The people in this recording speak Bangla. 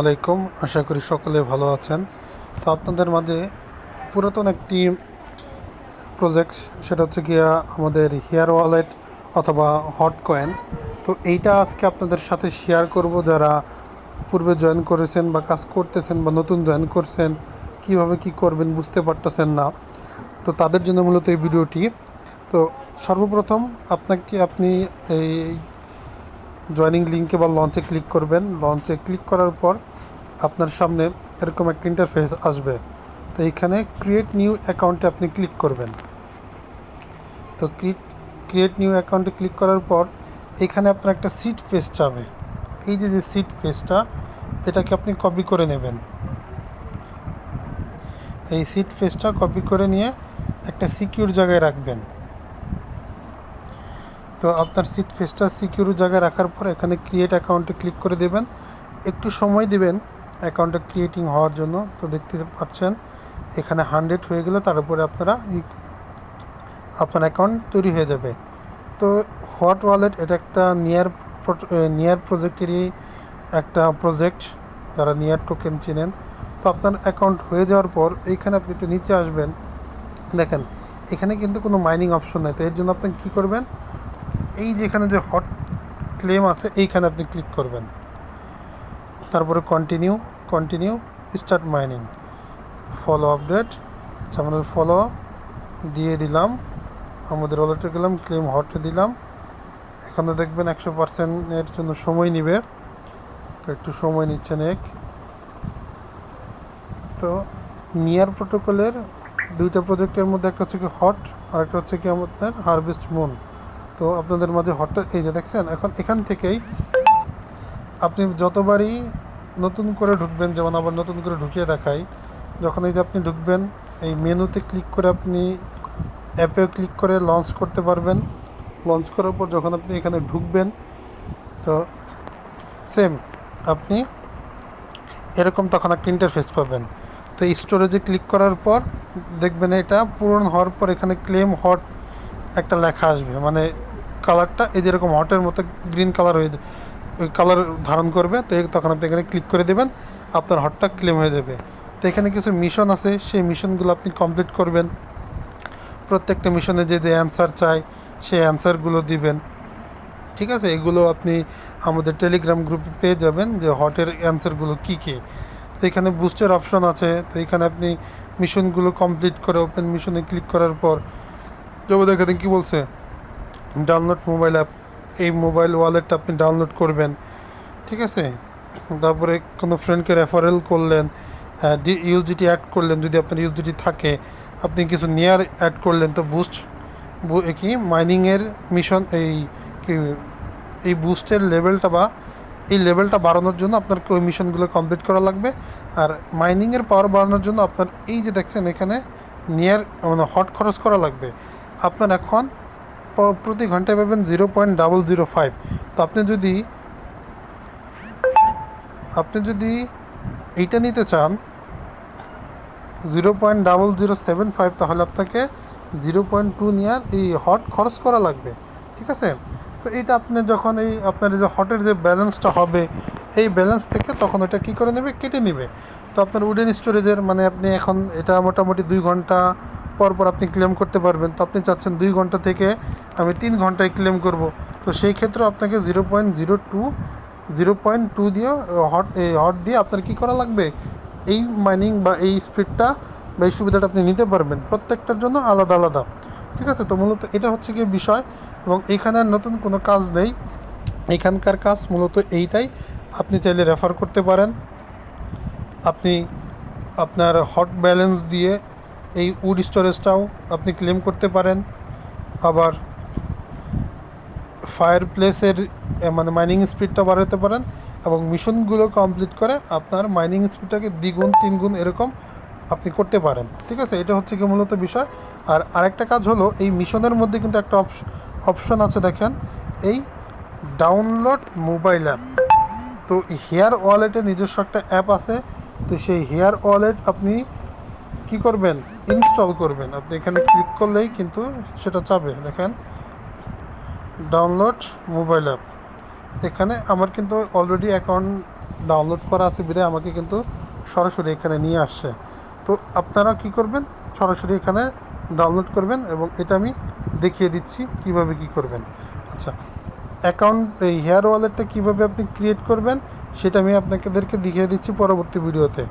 আলাইকুম, আশা করি সকলে ভালো আছেন। তো আপনাদের মাঝে পুরাতন একটি প্রজেক্ট সেটা হচ্ছে গিয়া আমাদের হেয়ার ওয়ালেট অথবা হট কয়েন তো এইটা আজকে আপনাদের সাথে শেয়ার করব, যারা পূর্বে জয়েন করেছেন বা কাজ করতেছেন বা নতুন জয়েন করছেন, কীভাবে কি করবেন বুঝতে পারতেছেন না। তো তাদের জন্য মূলত এই ভিডিওটি। তো সর্বপ্রথম, আপনাকে আপনি এই জয়নিং লিঙ্কে বা লঞ্চে ক্লিক করবেন। লঞ্চে ক্লিক করার পর আপনার সামনে এরকম একটা ইন্টারফেস আসবে। তো এইখানে ক্রিয়েট নিউ অ্যাকাউন্টে আপনি ক্লিক করবেন। তো ক্রিয়েট ক্রিয়েট নিউ অ্যাকাউন্টে ক্লিক করার পর এখানে আপনার একটা সিট ফেস চাবে এই যে যে সিট ফেসটা এটাকে আপনি কপি করে নেবেন। এই সিট ফেসটা কপি করে নিয়ে একটা সিকিউর জায়গায় রাখবেন। তো আপনার সিট ফেসটা সিকিউর জায়গায় রাখার পর এখানে ক্রিয়েট অ্যাকাউন্টে ক্লিক করে দেবেন। একটু সময় দেবেন অ্যাকাউন্টটা ক্রিয়েটিং হওয়ার জন্য। তো দেখতে পাচ্ছেন, এখানে হান্ড্রেড হয়ে গেলে তার উপরে আপনারা আপনার অ্যাকাউন্ট তৈরি হয়ে যাবে। তো হোয়াট ওয়ালেট এটা একটা নিয়ার নিয়ার প্রজেক্টেরই একটা প্রজেক্ট যারা নিয়ার টোকেন চেনেন। তো আপনার অ্যাকাউন্ট হয়ে যাওয়ার পর এইখানে আপনি একটু নিচে আসবেন। দেখেন, এখানে কিন্তু কোনো মাইনিং অপশন নেই। তো এর জন্য আপনি কী করবেন? এই যে এখানে যে হট ক্লেম আছে, এইখানে আপনি ক্লিক করবেন। তারপরে continue continue start mining follow update আচ্ছা আমাদের ফলো দিয়ে দিলাম। আমাদের ওয়ালেটে গেলাম ক্লেম হটে দিলাম। এখানে দেখবেন একশো পার্সেন্টের জন্য সময় নিবে। তো একটু সময় নিচ্ছেন এক তো নিয়ার প্রোটোকলের দুইটা প্রজেক্টের মধ্যে একটা হচ্ছে কি হট আর একটা হচ্ছে কি আমাদের হারভেস্ট মুন তো আপনাদের মাঝে হঠাৎ এই যে দেখছেন, এখন এখান থেকেই আপনি যতবারই নতুন করে ঢুকবেন, যেমন আবার নতুন করে ঢুকিয়ে দেখাই, যখন এই যে আপনি ঢুকবেন, এই মেনুতে ক্লিক করে আপনি অ্যাপে ক্লিক করে লঞ্চ করতে পারবেন। লঞ্চ করার পর যখন আপনি এখানে ঢুকবেন, তো সেম আপনি এরকম তখন একটা ইন্টারফেস পাবেন। তো স্টোরেজে ক্লিক করার পর দেখবেন এটা পূরণ হওয়ার পর এখানে ক্লেম হট একটা লেখা আসবে। মানে কালারটা, এই যেরকম হটের মতো গ্রিন কালার হয়ে কালার ধারণ করবে, তো তখন আপনি এখানে ক্লিক করে দেবেন, আপনার হটটা ক্লেম হয়ে যাবে। তো এখানে কিছু মিশন আছে, সেই মিশনগুলো আপনি কমপ্লিট করবেন। প্রত্যেকটা মিশনে যে যে অ্যান্সার চাই সেই অ্যান্সারগুলো দিবেন। ঠিক আছে? এগুলো আপনি আমাদের টেলিগ্রাম গ্রুপে পেয়ে যাবেন যে হটের অ্যান্সারগুলো কী কী? তো এখানে বুস্টের অপশন আছে, তো এখানে আপনি মিশনগুলো কমপ্লিট করে ওপেন মিশনে ক্লিক করার পর জব দেখেন কী বলছে? ডাউনলোড মোবাইল অ্যাপ এই মোবাইল ওয়ালেটটা আপনি ডাউনলোড করবেন, ঠিক আছে? তারপরে কোনো ফ্রেন্ডকে রেফারেল করলেন ইউজিটি অ্যাড করলেন, যদি আপনার ইউজিটি থাকে, আপনি কিছু নিয়ার অ্যাড করলেন, তো বুস্ট কি মাইনিংয়ের মিশন এই কি, এই বুস্টের লেভেলটা বা, এই লেভেলটা বাড়ানোর জন্য আপনার ওই মিশনগুলো কমপ্লিট করা লাগবে। আর মাইনিংয়ের পাওয়ার বাড়ানোর জন্য আপনার এই যে দেখছেন, এখানে নিয়ার মানে হট খরচ করা লাগবে। আপনার এখন প্রতি ঘন্টায় পাবেন zero point double zero five. তো আপনি যদি আপনি যদি এইটা নিতে চান, zero point double zero seven five, তাহলে আপনাকে জিরো পয়েন্ট টু নিয়ার এই হট খরচ করা লাগবে। ঠিক আছে? তো এইটা আপনি যখন এই আপনার যে হটের যে ব্যালেন্সটা হবে, এই ব্যালেন্স থেকে তখন ওটা কী করে নেবে? কেটে নেবে। তো আপনার উডেন স্টোরেজের মানে আপনি এখন এটা মোটামুটি দুই ঘণ্টা পর পর আপনি ক্লেম করতে পারবেন। তো আপনি চাচ্ছেন দুই ঘণ্টা থেকে আমি তিন ঘন্টায় ক্লেম করব। তো সেই ক্ষেত্রে আপনাকে zero point zero two zero point two দিয়ে হট হট দিয়ে আপনার কী করা লাগবে? এই মাইনিং বা এই স্পিডটা বা এই সুবিধাটা আপনি নিতে পারবেন। প্রত্যেকটার জন্য আলাদা আলাদা। ঠিক আছে? তো মূলত এটা হচ্ছে কি বিষয় এবং এখানে নতুন কোনো কাজ নেই। এখানকার কাজ মূলত এইটাই। আপনি চাইলে রেফার করতে পারেন। আপনি আপনার হট ব্যালেন্স দিয়ে এই উড স্টোরেজটাও আপনি ক্লেম করতে পারেন। আবার ফায়ার প্লেসের মানে মাইনিং স্পিডটা বাড়াতে পারেন এবং মিশনগুলো কমপ্লিট করে আপনার মাইনিং স্পিডটাকে দ্বিগুণ, তিনগুণ এরকম আপনি করতে পারেন। ঠিক আছে? এটা হচ্ছে কি মূলত বিষয়। আর আরেকটা কাজ হলো, এই মিশনের মধ্যে কিন্তু একটা অপশন আছে দেখেন। এই ডাউনলোড মোবাইল অ্যাপ তো হেয়ার ওয়ালেটে নিজস্ব একটা অ্যাপ আছে। তো সেই হেয়ার ওয়ালেট আপনি কি করবেন? ইনস্টল করবেন। আপনি এখানে ক্লিক করলেই কিন্তু সেটা চাবে। দেখেন, ডাউনলোড মোবাইল অ্যাপ। এখানে আমার কিন্তু অলরেডি অ্যাকাউন্ট ডাউনলোড করা আছে বিধায় আমাকে কিন্তু সরাসরি এখানে নিয়ে আসছে। তো আপনারা কি করবেন? সরাসরি এখানে ডাউনলোড করবেন এবং এটা আমি দেখিয়ে দিচ্ছি কীভাবে কি করবেন। আচ্ছা অ্যাকাউন্ট এই হেয়ার ওয়ালেটটা কীভাবে আপনি ক্রিয়েট করবেন, সেটা আমি আপনাদেরকে দেখিয়ে দিচ্ছি পরবর্তী ভিডিওতে